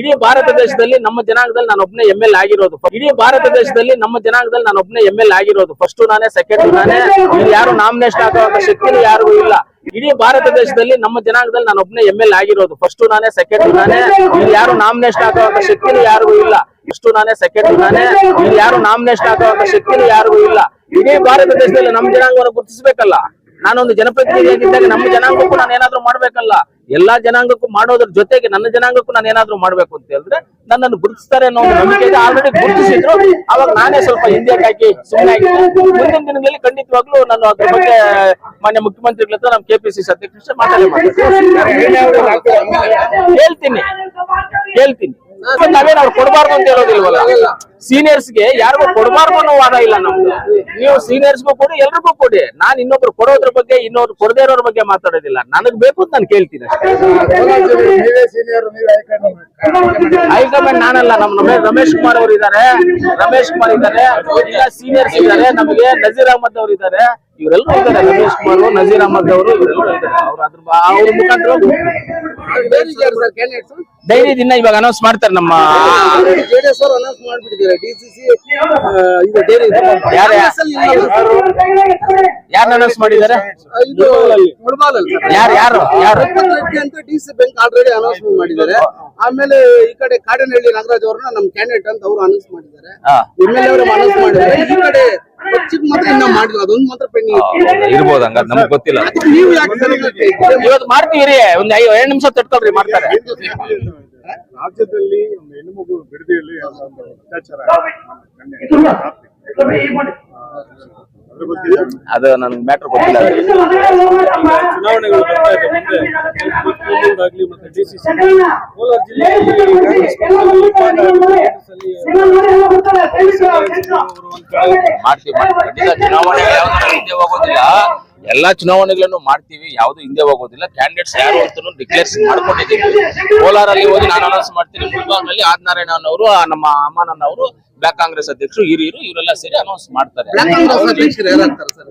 ಇಡೀ ಭಾರತ ದೇಶದಲ್ಲಿ ನಮ್ಮ ಜನಾಂಗದಲ್ಲಿ ನಾನು ಒಬ್ಬನೇ ಎಂ ಎಲ್ ಆಗಿರೋದು. ಇಡೀ ಭಾರತ ದೇಶದಲ್ಲಿ ನಮ್ಮ ಜನಾಂಗದಲ್ಲಿ ನಾನು ಒಬ್ಬನೇ ಎಂ ಎಲ್ ಆಗಿರೋದು. ಫಸ್ಟ್ ನಾನೇ ಸೆಕೆಂಡ್ ನಾನೇ. ಇಲ್ಲಿ ಯಾರು ನಾಮಿನೇಷನ್ ಹಾಕುವಂತ ಶಕ್ತಿನೂ ಯಾರಿಗೂ ಇಲ್ಲ. ಇಡೀ ಭಾರತ ದೇಶದಲ್ಲಿ ನಮ್ಮ ಜನಾಂಗದಲ್ಲಿ ನಾನು ಒಬ್ಬನೇ ಎಂ ಎಲ್ ಆಗಿರೋದು. ಫಸ್ಟ್ ನಾನೇ ಸೆಕೆಂಡ್ ನಾನೇ. ಇಲ್ಲಿ ಯಾರು ನಾಮಿನೇಷನ್ ಹಾಕುವಂತ ಶಕ್ತಿನೂ ಯಾರಿಗೂ ಇಲ್ಲ. ಫಸ್ಟ್ ನಾನೇ ಸೆಕೆಂಡ್ ನಾನೇ. ಇಲ್ಲಿ ಯಾರು ನಾಮಿನೇಷನ್ ಹಾಕುವಂತ ಶಕ್ತಿನೂ ಯಾರಿಗೂ ಇಲ್ಲ. ಇಡೀ ಭಾರತ ದೇಶದಲ್ಲಿ ನಮ್ಮ ಜನಾಂಗವನ್ನು ಗುರುತಿಸಬೇಕಲ್ಲ. ನಾನೊಂದು ಜನಪ್ರತಿನಿಧಿಯಾಗಿದ್ದಾಗ ನಮ್ಮ ಜನಾಂಗಕ್ಕೂ ನಾನು ಏನಾದ್ರೂ ಮಾಡ್ಬೇಕಲ್ಲ. ಎಲ್ಲಾ ಜನಾಂಗಕ್ಕೂ ಮಾಡೋದ್ರ ಜೊತೆಗೆ ನನ್ನ ಜನಾಂಗಕ್ಕೂ ನಾನು ಏನಾದ್ರು ಮಾಡ್ಬೇಕು ಅಂತ ಹೇಳಿದ್ರೆ ನನ್ನನ್ನು ಗುರುತಿಸ್ತಾರೆ ಅನ್ನೋ ಆಲ್ರೆಡಿ ಗುರುತಿಸಿದ್ರು ಅವಾಗ ನಾನೇ ಸ್ವಲ್ಪ ಹಿಂದೆ ಹಾಕಿ ಸುಮ್ಮನೆ ಮುಂದಿನ ದಿನಗಳಲ್ಲಿ ಖಂಡಿತವಾಗ್ಲೂ ನಾನು ಅದ್ರ ಬಗ್ಗೆ ಮಾನ್ಯ ಮುಖ್ಯಮಂತ್ರಿಗಳ ಹತ್ರ ನಮ್ಮ ಕೆಪಿಸಿಸಿ ಅಧ್ಯಕ್ಷ ಮಾತಾಡಿ ಹೇಳ್ತೀನಿ ಹೇಳ್ತೀನಿ ಅವ್ರು ಕೊಡಬಾರ್ದು ಅಂತ ಹೇಳೋದಿಲ್ವಲ್ಲ? ಸೀನಿಯರ್ಸ್ಗೆ ಯಾರಿಗೂ ಕೊಡಬಾರ್ದು ಅನ್ನೋ ವಾದ ಇಲ್ಲ ನಮ್ದು. ನೀವು ಸೀನಿಯರ್ಸ್ಗೂ ಕೊಡಿ ಎಲ್ರಿಗೂ ಕೊಡಿ. ನಾನ್ ಇನ್ನೊಬ್ರು ಕೊಡೋದ್ರ ಬಗ್ಗೆ ಇನ್ನೊಬ್ರು ಕೊಡದೇ ಇರೋದ್ರ ಬಗ್ಗೆ ಮಾತಾಡೋದಿಲ್ಲ. ನನಗ್ ಬೇಕು ಅಂತ ನಾನು ಕೇಳ್ತೀನಿ ನೀವೇ ನೀವೇ ಹೈಕಮಾಂಡ್ ನಾನಲ್ಲ ನಮ್ಮ ರಮೇ- ರಮೇಶ್ ಕುಮಾರ್ ಅವರು ಇದ್ದಾರೆ ರಮೇಶ್ ಕುಮಾರ್ ಇದ್ದಾರೆ ಎಲ್ಲಾ ಸೀನಿಯರ್ಸ್ ಇದ್ದಾರೆ ನಮಗೆ ನಜೀರ್ ಅಹಮದ್ ಅವರು ಇದ್ದಾರೆ ಇವರೆಲ್ಲರೂ ಇದ್ದಾರೆ ರಮೇಶ್ ಕುಮಾರ್ ನಜೀರ್ ಅಹಮದ್ ಅವರು ಇವರೆಲ್ಲರೂ ಇದ್ದಾರೆ ಅವ್ರ ಅದ್ರ ಅವ್ರ ಮುಖಾಂತರ ಡೈರಿ ದಿನ ಇವಾಗ ಅನೌನ್ಸ್ ಮಾಡ್ತಾರೆ ನಮ್ಮ ಜೆಡಿಎಸ್ ಅವರು ಅನೌನ್ಸ್ ಮಾಡ್ಬಿಟ್ಟಿದ್ದಾರೆ. ಡಿಸಿಸಿ ಇದು. ಡೈರಿ ಯಾರು ಯಾರು ಅನೌನ್ಸ್ ಮಾಡಿದ್ದಾರೆ? ಇದು ಯಾರು ಯಾರು ಯಾರು? ಅಂತ ಡಿಸಿ ಬ್ಯಾಂಕ್ ಆಲ್ರೆಡಿ ಅನೌನ್ಸ್ ಮಾಡಿದ್ದಾರೆ. ಆಮೇಲೆ ಈ ಕಡೆ ಕಾಡನಹಳ್ಳಿ ನಾಗರಾಜ್ ಅವ್ರನ್ನ ನಮ್ ಕ್ಯಾಂಡಿಡೇಟ್ ಅಂತ ಅವರು ಅನೌನ್ಸ್ ಮಾಡಿದ್ದಾರೆ. ಎಂ ಎಂ ಎಲ್ ಅವರು ಅನೌನ್ಸ್ ಮಾಡಿದ್ದಾರೆ. ಈ ಕಡೆ ಮಾತ್ರ ಇನ್ನ ಮಾಡಿಲ್ಲ ಅದೊಂದು ಮಾತ್ರ ಪೆಂಡಿಂಗ್ ಇರ್ಬೋದು ಹಂಗ ನಮ್ಗೆ ಗೊತ್ತಿಲ್ಲ. ನೀವು ಯಾಕೆ ಸರಿ ಇವತ್ತು ಮಾಡ್ತೀವಿ ಒಂದ್ ಎರಡು ನಿಮಿಷ ತಡ್ಕೊಳ್ರಿ ಮಾಡ್ತಾರೆ. ರಾಜ್ಯದಲ್ಲಿ ಒಂದು ಹೆಣ್ಣುಮಗು ಬಿಡದಿಯಲ್ಲಿ ಒಂದು ಅತ್ಯಾಚಾರ. ಅದು ನನ್ಗೆ ಮ್ಯಾಟ್ರ್ ಗೊತ್ತಿಲ್ಲ. ಚುನಾವಣೆಗಳು ಬರ್ತಾ ಇದೆ ಆಗ್ಲಿ ಮತ್ತೆ ಡಿಸಿಸಿ ಕೋಲಾರ ಜಿಲ್ಲೆಯಲ್ಲಿ ಹೋಗೋದಿಲ್ಲ. ಎಲ್ಲಾ ಚುನಾವಣೆಗಳನ್ನು ಮಾಡ್ತೀವಿ ಯಾವ್ದು ಹಿಂದೆ ಹೋಗೋದಿಲ್ಲ. ಕ್ಯಾಂಡಿಡೇಟ್ಸ್ ಯಾರು ಅಂತ ಡಿಕ್ಲೇರ್ ಮಾಡ್ಕೊಂಡಿದ್ದೀವಿ. ಕೋಲಾರಲ್ಲಿ ಹೋಗಿ ನಾನು ಅನೌನ್ಸ್ ಮಾಡ್ತೀನಿ ಮುಲ್ಬಾಗ್ನಲ್ಲಿ ಆದ್ನಾರಾಯಣ ಅವರು ನಮ್ಮ ಅಮ್ಮನನ್ನ ಅವರು ಬ್ಲಾಕ್ ಕಾಂಗ್ರೆಸ್ ಅಧ್ಯಕ್ಷರು ಹಿರಿಯರು ಇವರೆಲ್ಲ ಸೇರಿ ಅನೌನ್ಸ್ ಮಾಡ್ತಾರೆ. ಬ್ಲಾಕ್ ಕಾಂಗ್ರೆಸ್ ಅಧ್ಯಕ್ಷರು ಯಾರಾಗ್ತಾರೆ ಸರ್?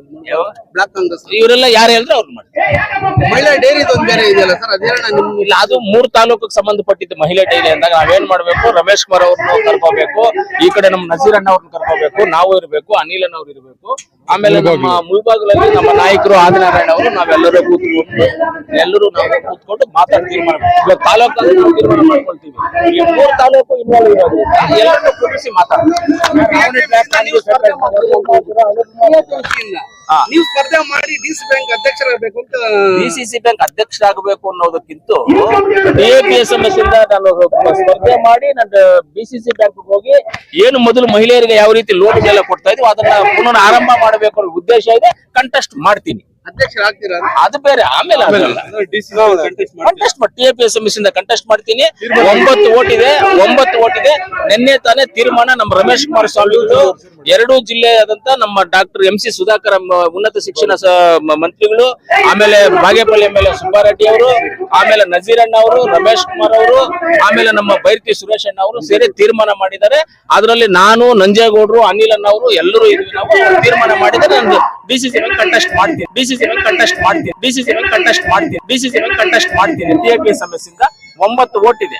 ಬ್ಲಾಕ್ ಕಾಂಗ್ರೆಸ್ ಇವರೆಲ್ಲ ಯಾರು ಹೇಳಿದ್ರೆ ಅವ್ರು ಮಾಡ್ತಾರೆ. ಮಹಿಳಾ ಡೈರಿ ಒಂದು ಬೇರೆ ಇದೆಯಲ್ಲ ಸರ್ ಅದೇನ ಇಲ್ಲ ಅದು ಮೂರ್ ತಾಲೂಕಿಗೆ ಸಂಬಂಧಪಟ್ಟಿದ್ದು ಮಹಿಳಾ ಡೈರಿ ಅಂದಾಗ ನಾವೇನ್ ಮಾಡ್ಬೇಕು? ರಮೇಶ್ ಕುಮಾರ್ ಅವ್ರನ್ನ ಕರ್ಕೋಬೇಕು ಈ ಕಡೆ ನಮ್ಮ ನಜೀರ್ ಅಣ್ಣ ಅವ್ರನ್ನ ಕರ್ಕೋಬೇಕು ನಾವು ಇರ್ಬೇಕು ಅನಿಲ್ ಅಣ್ಣ ಅವ್ರು ಇರ್ಬೇಕು. ಆಮೇಲೆ ನಮ್ಮ ಮುಳ್ಬಾಗ್ಲಲ್ಲಿ ನಮ್ಮ ನಾಯಕರು ಆದಿನಾರಾಯಣ ಅವರು ನಾವೆಲ್ಲರೂ ಕೂತ್ಕೊಂಡು ಎಲ್ಲರೂ ನಾವು ಕೂತ್ಕೊಂಡು ಮಾತಾಡಿ ತೀರ್ಮಾನ ಮಾಡ್ತೀವಿ. ಇವಾಗ ತಾಲೂಕಲ್ಲಿ ನಾವು ತೀರ್ಮಾನ ಮಾಡ್ಕೊಳ್ತೀವಿ. ಈ ಮೂರ್ ತಾಲೂಕು ಇನ್ವಾಲ್ವ್ ಇರೋದ್ರಿಂದ ಎಲ್ಲರನ್ನೂ ಕೂರಿಸಿ ಮಾತಾಡ್ತೀವಿ. ನೀವು ಸ್ಪರ್ಧೆ ಮಾಡಿ ಡಿಸಿ ಬ್ಯಾಂಕ್ ಅಧ್ಯಕ್ಷರಾಗಬೇಕು ಅಂತ ಡಿಸಿಸಿ ಬ್ಯಾಂಕ್ ಅಧ್ಯಕ್ಷರಾಗಬೇಕು ಅನ್ನೋದಕ್ಕಿಂತ ಎಪಿಎಸ್ಎಂಎಸ್ ಇಂದ ನಾನು ಸ್ಪರ್ಧೆ ಮಾಡಿ ನಾನು ಬಿಸಿಸಿ ಬ್ಯಾಂಕ್ ಹೋಗಿ ಏನು ಮೊದಲು ಮಹಿಳೆಯರಿಗೆ ಯಾವ ರೀತಿ ಲೋನ್ ಎಲ್ಲ ಕೊಡ್ತಾ ಇದ್ವಿ ಅದನ್ನ ಪುನಃ ಆರಂಭ ಮಾಡಬೇಕು ಅನ್ನೋ ಉದ್ದೇಶ ಇದೆ. ಕಂಟೆಸ್ಟ್ ಮಾಡ್ತೀನಿ. ಅದು ಬೇರೆ ಆಮೇಲೆ ಕಂಟೆಸ್ಟ್ ಮಾಡಿ. ಟಿಎಪಿಎಸ್ಎಂಎಸ್ ಇಂದ ಕಂಟೆಸ್ಟ್ ಮಾಡ್ತೀನಿ. ಒಂಬತ್ತು ಓಟ್ ಇದೆ. ಒಂಬತ್ತು ಓಟ್ ಇದೆ ನಿನ್ನೆ ತಾನೇ ತೀರ್ಮಾನ ನಮ್ಮ ರಮೇಶ್ ಕುಮಾರ್ ಸ್ವಾಮಿಗಳು ಎರಡೂ ಜಿಲ್ಲೆಯಾದಂತ ನಮ್ಮ ಡಾಕ್ಟರ್ ಎಂ ಸಿ ಸುಧಾಕರ್ ಉನ್ನತ ಶಿಕ್ಷಣ ಮಂತ್ರಿಗಳು, ಆಮೇಲೆ Bagepalli M L A Subbareddy ಅವರು, ಆಮೇಲೆ ನಜೀರಣ್ಣ ಅವರು, ರಮೇಶ್ ಕುಮಾರ್ ಅವರು, ಆಮೇಲೆ ನಮ್ಮ ಬೈರ್ತಿ ಸುರೇಶ್ ಅಣ್ಣ ಅವರು ಸೇರಿ ತೀರ್ಮಾನ ಮಾಡಿದ್ದಾರೆ. ಅದರಲ್ಲಿ ನಾನು, ನಂಜೇಗೌಡರು, ಅನಿಲ್ ಅಣ್ಣ ಅವರು ಎಲ್ಲರೂ ಇದ್ವಿ ನಾವು. ತೀರ್ಮಾನ ಮಾಡಿದರೆ ನಾನು ಬಿಸಿಸಿ ಕಂಟೆಸ್ಟ್ ಮಾಡ್ತೀನಿ. ಬಿಸಿಸಿ ಕಂಟೆಸ್ಟ್ ಮಾಡ್ತೀನಿ. ಬಿಸಿಸಿ ಕಂಟೆಸ್ಟ್ ಮಾಡ್ತೀನಿ. ಬಿಸಿಸಿ ಕಂಟೆಸ್ಟ್ ಮಾಡ್ತೀನಿ. ಬಿಜೆಪಿ ಸಮಸ್ಯೆಯಿಂದ ಒಂಬತ್ತು ಓಟ್ ಇದೆ.